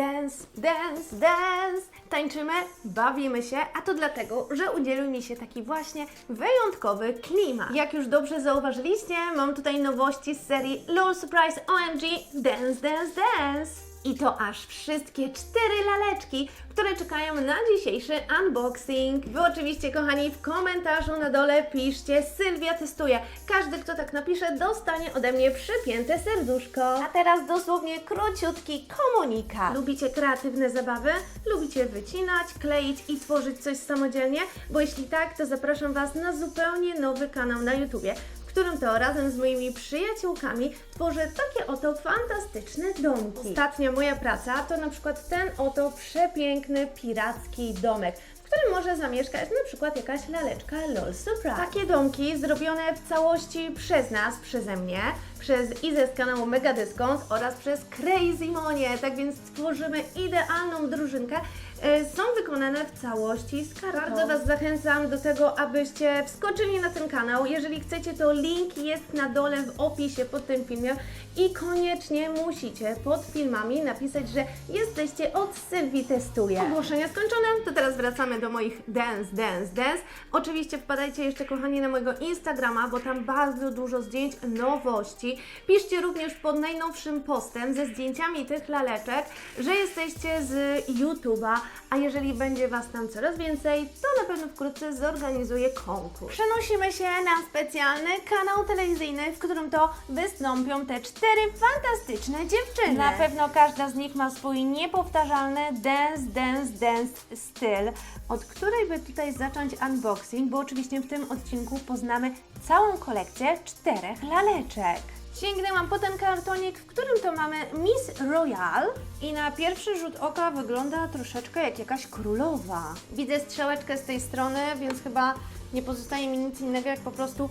Dance, dance, dance. Tańczymy, bawimy się, a to dlatego, że udzielił mi się taki właśnie wyjątkowy klimat. Jak już dobrze zauważyliście, mam tutaj nowości z serii LOL Surprise OMG Dance, Dance, Dance. I to aż wszystkie cztery laleczki, które czekają na dzisiejszy unboxing. Wy oczywiście, kochani, w komentarzu na dole piszcie Sylwia testuje. Każdy, kto tak napisze, dostanie ode mnie przypięte serduszko. A teraz dosłownie króciutki komunikat. Lubicie kreatywne zabawy? Lubicie wycinać, kleić i tworzyć coś samodzielnie? Bo jeśli tak, to zapraszam Was na zupełnie nowy kanał na YouTubie którym to razem z moimi przyjaciółkami tworzę takie oto fantastyczne domki. Ostatnia moja praca to na przykład ten oto przepiękny piracki domek, w którym może zamieszkać na przykład jakaś laleczka LOL Surprise. Takie domki zrobione w całości przez nas, przeze mnie, przez Izę z kanału Mega Dyskont oraz przez Crazy Monie. Tak więc stworzymy idealną drużynkę. E, Są wykonane w całości z kartonu. Bardzo Was zachęcam do tego, abyście wskoczyli na ten kanał. Jeżeli chcecie, to link jest na dole w opisie pod tym filmem i koniecznie musicie pod filmami napisać, że jesteście od Sylwii Testuje. Ogłoszenia skończone, to teraz wracamy do moich dance, dance, dance. Oczywiście wpadajcie jeszcze, kochani, na mojego Instagrama, bo tam bardzo dużo zdjęć nowości. Piszcie również pod najnowszym postem ze zdjęciami tych laleczek, że jesteście z YouTube'a, a jeżeli będzie Was tam coraz więcej, to na pewno wkrótce zorganizuję konkurs. Przenosimy się na specjalny kanał telewizyjny, w którym to wystąpią te cztery fantastyczne dziewczyny. Na pewno każda z nich ma swój niepowtarzalny dance, dance, dance styl, od której by tutaj zacząć unboxing, bo oczywiście w tym odcinku poznamy całą kolekcję czterech laleczek. Sięgnęłam po ten kartonik, w którym to mamy Miss Royal i na pierwszy rzut oka wygląda troszeczkę jak jakaś królowa. Widzę strzałeczkę z tej strony, więc chyba nie pozostaje mi nic innego jak po prostu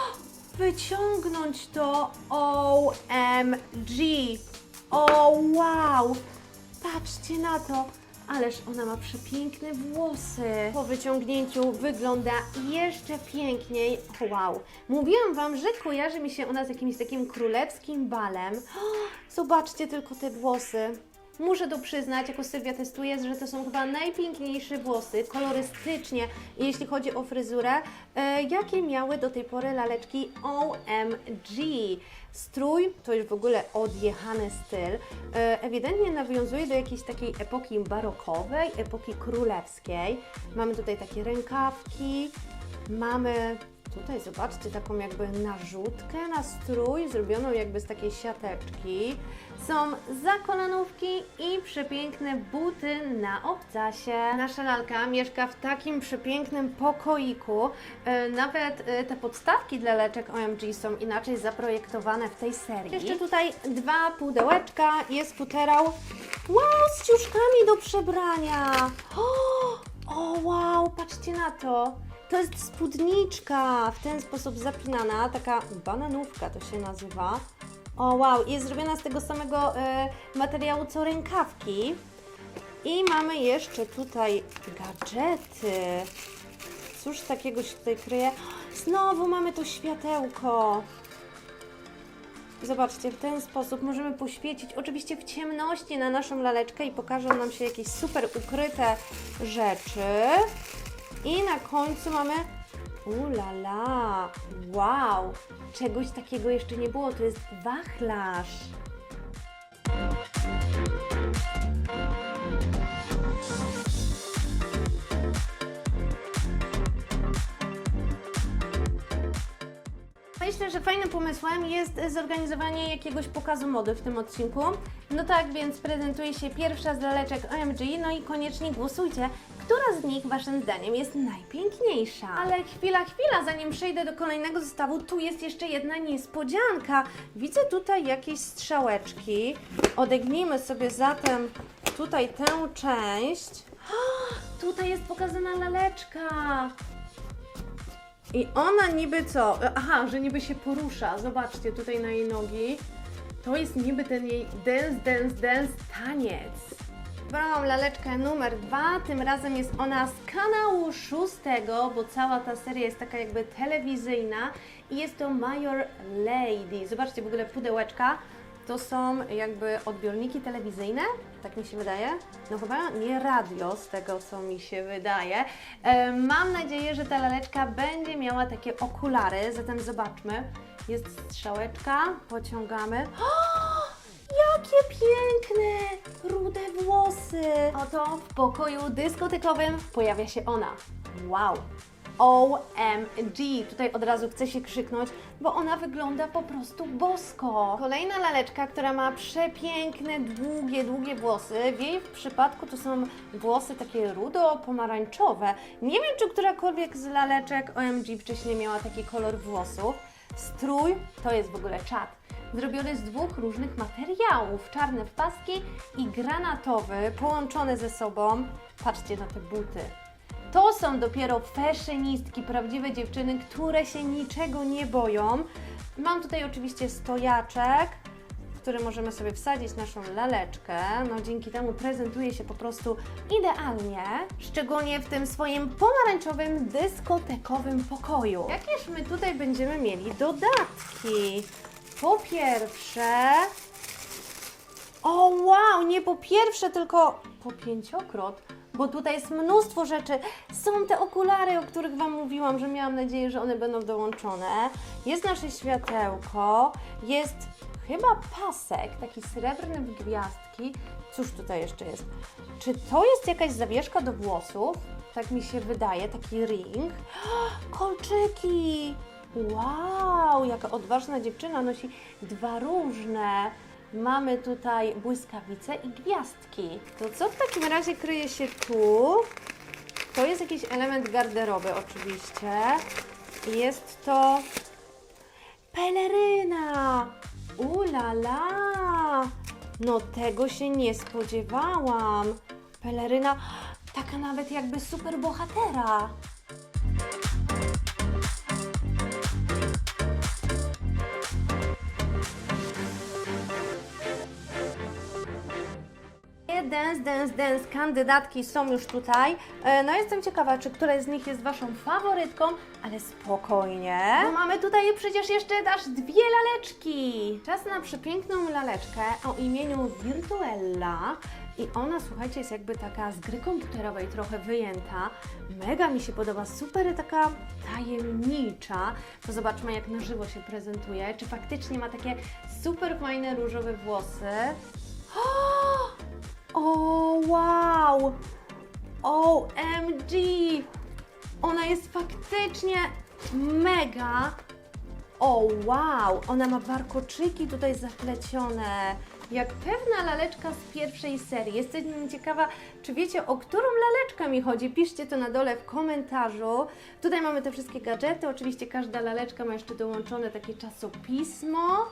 wyciągnąć to OMG. O wow! Patrzcie na to! Ależ ona ma przepiękne włosy. Po wyciągnięciu wygląda jeszcze piękniej. Wow. Mówiłam Wam, że kojarzy mi się ona z jakimś takim królewskim balem. Zobaczcie tylko te włosy. Muszę to przyznać, jako Sylwia testuje, że to są chyba najpiękniejsze włosy, kolorystycznie, jeśli chodzi o fryzurę, e, jakie miały do tej pory laleczki OMG. Strój to już w ogóle odjechany styl. E, ewidentnie nawiązuje do jakiejś takiej epoki barokowej, epoki królewskiej. Mamy tutaj takie rękawki, mamy tutaj, zobaczcie, taką jakby narzutkę na strój, zrobioną jakby z takiej siateczki. Są zakolanówki i przepiękne buty na obcasie. Nasza lalka mieszka w takim przepięknym pokoiku. E, Nawet e, te podstawki dla leczek OMG są inaczej zaprojektowane w tej serii. Jeszcze tutaj dwa pudełeczka, jest futerał. Wow, z ciuszkami do przebrania. O, o wow, patrzcie na to. To jest spódniczka, w ten sposób zapinana, taka bananówka to się nazywa. O wow, jest zrobiona z tego samego e, materiału co rękawki. I mamy jeszcze tutaj gadżety. Cóż takiego się tutaj kryje? Znowu mamy to światełko. Zobaczcie, w ten sposób możemy poświecić oczywiście w ciemności na naszą laleczkę i pokażą nam się jakieś super ukryte rzeczy. I na końcu mamy ulala, wow, czegoś takiego jeszcze nie było, to jest wachlarz. Myślę, że fajnym pomysłem jest zorganizowanie jakiegoś pokazu mody w tym odcinku. No tak, więc prezentuje się pierwsza z laleczek OMG, no i koniecznie głosujcie, która z nich Waszym zdaniem jest najpiękniejsza. Ale chwila, chwila, zanim przejdę do kolejnego zestawu, tu jest jeszcze jedna niespodzianka. Widzę tutaj jakieś strzałeczki. Odegnijmy sobie zatem tutaj tę część. Tutaj jest pokazana laleczka. I ona niby co? Aha, że niby się porusza. Zobaczcie tutaj na jej nogi. To jest niby ten jej dance, dance, dance taniec. Wybrałam laleczkę numer dwa. Tym razem jest ona z kanału szóstego, bo cała ta seria jest taka jakby telewizyjna. I jest to Major Lady. Zobaczcie w ogóle pudełeczka. To są jakby odbiorniki telewizyjne Tak mi się wydaje? No chyba nie radio, z tego co mi się wydaje. E, mam nadzieję, że ta laleczka będzie miała takie okulary, zatem zobaczmy. Jest strzałeczka, pociągamy. Jakie piękne, rude włosy! Oto w pokoju dyskotekowym pojawia się ona. Wow! OMG! Tutaj od razu chcę się krzyknąć, bo ona wygląda po prostu bosko. Kolejna laleczka, która ma przepiękne, długie, długie włosy. W jej przypadku to są włosy takie rudo-pomarańczowe. Nie wiem, czy którakolwiek z laleczek OMG wcześniej miała taki kolor włosów. Strój to jest w ogóle czat. Zrobiony z dwóch różnych materiałów. Czarne wpaski i granatowy, połączone ze sobą. Patrzcie na te buty. To są dopiero fashionistki, prawdziwe dziewczyny, które się niczego nie boją. Mam tutaj oczywiście stojaczek, w który możemy sobie wsadzić naszą laleczkę. No dzięki temu prezentuje się po prostu idealnie, szczególnie w tym swoim pomarańczowym, dyskotekowym pokoju. Jakież my tutaj będziemy mieli dodatki? Po pierwsze, o wow, nie po pierwsze, tylko po pięciokrot, bo tutaj jest mnóstwo rzeczy. Są te okulary, o których Wam mówiłam, że miałam nadzieję, że one będą dołączone. Jest nasze światełko, jest chyba pasek, taki srebrny w gwiazdki. Cóż tutaj jeszcze jest? Czy to jest jakaś zawieszka do włosów? Tak mi się wydaje, taki ring. Kolczyki! Wow, jaka odważna dziewczyna nosi dwa różne. Mamy tutaj błyskawice i gwiazdki. To co w takim razie kryje się tu? To jest jakiś element garderoby oczywiście. Jest to peleryna. Ulala! No tego się nie spodziewałam. Peleryna taka nawet jakby super bohatera. Dance, dance, dance, kandydatki są już tutaj. E, No jestem ciekawa, czy któraś z nich jest Waszą faworytką, ale spokojnie. Bo mamy tutaj przecież jeszcze aż dwie laleczki. Czas na przepiękną laleczkę o imieniu Virtuella. I ona, słuchajcie, jest jakby taka z gry komputerowej trochę wyjęta. Mega mi się podoba, super taka tajemnicza. To zobaczmy, jak na żywo się prezentuje. Czy faktycznie ma takie super fajne różowe włosy. Wow! OMG! Ona jest faktycznie mega. O, wow! Ona ma warkoczyki tutaj zaplecione. Jak pewna laleczka z pierwszej serii. Jestem ciekawa, czy wiecie, o którą laleczkę mi chodzi? Piszcie to na dole w komentarzu. Tutaj mamy te wszystkie gadżety. Oczywiście każda laleczka ma jeszcze dołączone takie czasopismo.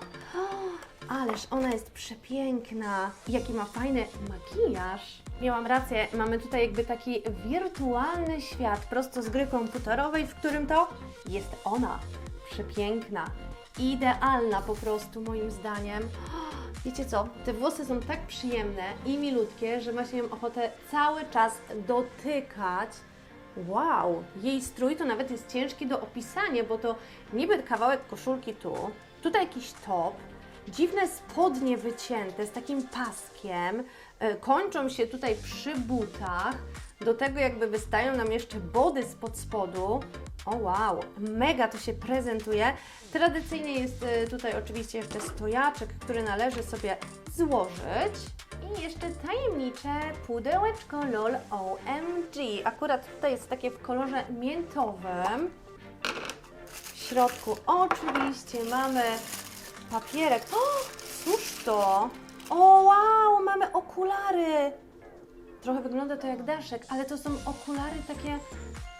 Ależ ona jest przepiękna. Jaki ma fajny makijaż. Miałam rację, mamy tutaj jakby taki wirtualny świat prosto z gry komputerowej, w którym to jest ona. Przepiękna. Idealna po prostu moim zdaniem. Wiecie co, te włosy są tak przyjemne i milutkie, że ma się ją ochotę cały czas dotykać. Wow, jej strój to nawet jest ciężki do opisania, bo to niby kawałek koszulki tu, tutaj jakiś top, dziwne spodnie wycięte z takim paskiem, e, kończą się tutaj przy butach, do tego jakby wystają nam jeszcze body spod spodu. O wow, mega to się prezentuje. Tradycyjnie jest e, tutaj oczywiście jeszcze stojaczek, który należy sobie złożyć. I jeszcze tajemnicze pudełeczko LOL OMG. Akurat tutaj jest takie w kolorze miętowym. W środku oczywiście mamy papierek. O, cóż to? O wow, mamy okulary. Trochę wygląda to jak daszek, ale to są okulary takie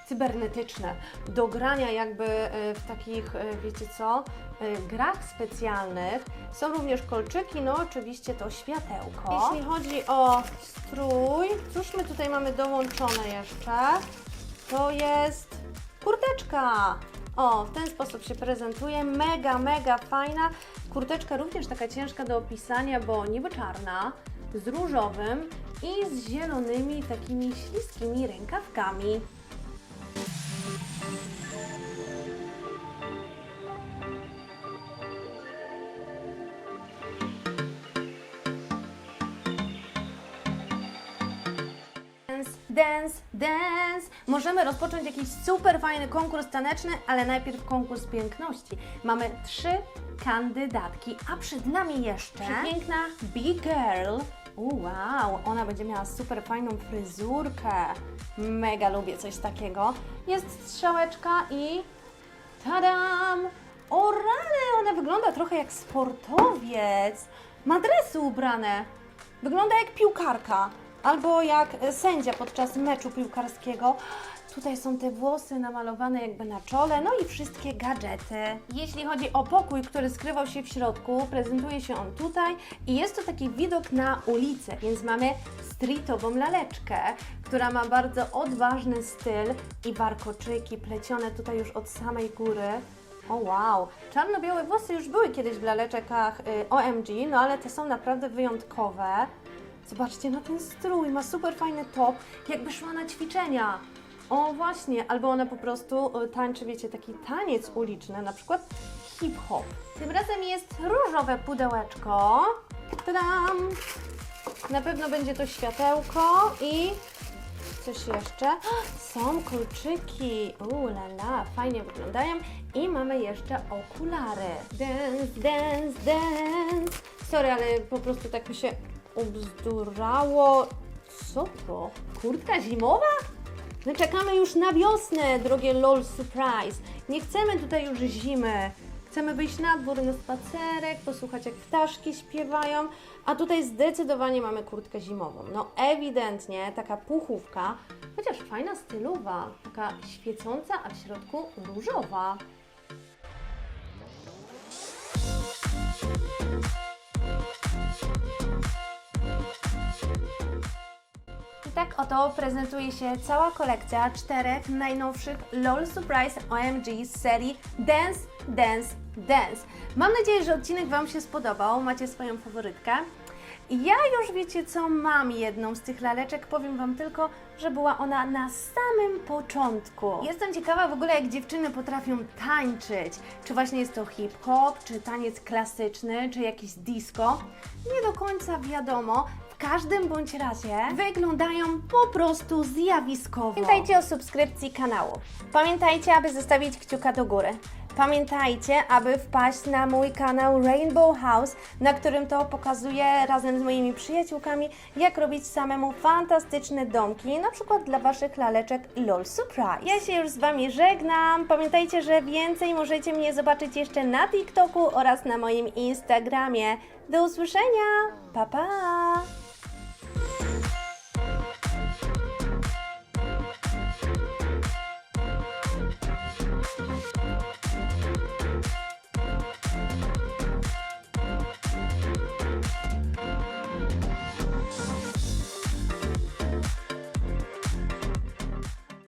cybernetyczne, do grania jakby e, w takich, e, wiecie co, e, grach specjalnych. Są również kolczyki, no oczywiście to światełko. Jeśli chodzi o strój, cóż my tutaj mamy dołączone jeszcze? To jest kurteczka. O, w ten sposób się prezentuje. Mega, mega fajna. Kurteczka również taka ciężka do opisania, bo niby czarna, z różowym i z zielonymi takimi śliskimi rękawkami. Dance, dance, dance. Możemy rozpocząć jakiś super fajny konkurs taneczny, ale najpierw konkurs piękności. Mamy trzy kandydatki, a przed nami jeszcze piękna Big Girl. U, wow, ona będzie miała super fajną fryzurkę. Mega lubię coś takiego. Jest strzałeczka i Tadam! O rany, ona wygląda trochę jak sportowiec. Ma dresy ubrane. Wygląda jak piłkarka. Albo jak sędzia podczas meczu piłkarskiego. Tutaj są te włosy namalowane jakby na czole, no i wszystkie gadżety. Jeśli chodzi o pokój, który skrywał się w środku, prezentuje się on tutaj i jest to taki widok na ulicę, więc mamy streetową laleczkę, która ma bardzo odważny styl i warkoczyki plecione tutaj już od samej góry. O wow, czarno-białe włosy już były kiedyś w laleczekach y, OMG, no ale te są naprawdę wyjątkowe. Zobaczcie na ten strój, ma super fajny top, jakby szła na ćwiczenia. O właśnie, albo ona po prostu y, tańczy, wiecie, taki taniec uliczny, na przykład hip-hop. Tym razem jest różowe pudełeczko. Tadam! Na pewno będzie to światełko i coś jeszcze. Są kolczyki. Uuu, la, la, fajnie wyglądają. I mamy jeszcze okulary. Dance, dance, dance. Sorry, ale po prostu tak mi się ubzdurało. Co to? Kurtka zimowa? My czekamy już na wiosnę, drogie LOL Surprise. Nie chcemy tutaj już zimy. Chcemy wyjść na dwór na spacerek, posłuchać jak ptaszki śpiewają, a tutaj zdecydowanie mamy kurtkę zimową. No ewidentnie taka puchówka, chociaż fajna stylowa, taka świecąca, a w środku różowa. Tak oto prezentuje się cała kolekcja czterech najnowszych LOL Surprise OMG z serii Dance, Dance, Dance. Mam nadzieję, że odcinek Wam się spodobał, macie swoją faworytkę. Ja już wiecie co, mam jedną z tych laleczek, powiem Wam tylko, że była ona na samym początku. Jestem ciekawa w ogóle jak dziewczyny potrafią tańczyć. Czy właśnie jest to hip-hop, czy taniec klasyczny, czy jakieś disco. Nie do końca wiadomo, w każdym bądź razie wyglądają po prostu zjawiskowo. Pamiętajcie o subskrypcji kanału. Pamiętajcie, aby zostawić kciuka do góry. Pamiętajcie, aby wpaść na mój kanał Rainbow House, na którym to pokazuję razem z moimi przyjaciółkami, jak robić samemu fantastyczne domki, na przykład dla Waszych laleczek LOL Surprise. Ja się już z Wami żegnam. Pamiętajcie, że więcej możecie mnie zobaczyć jeszcze na TikToku oraz na moim Instagramie. Do usłyszenia! Pa, pa!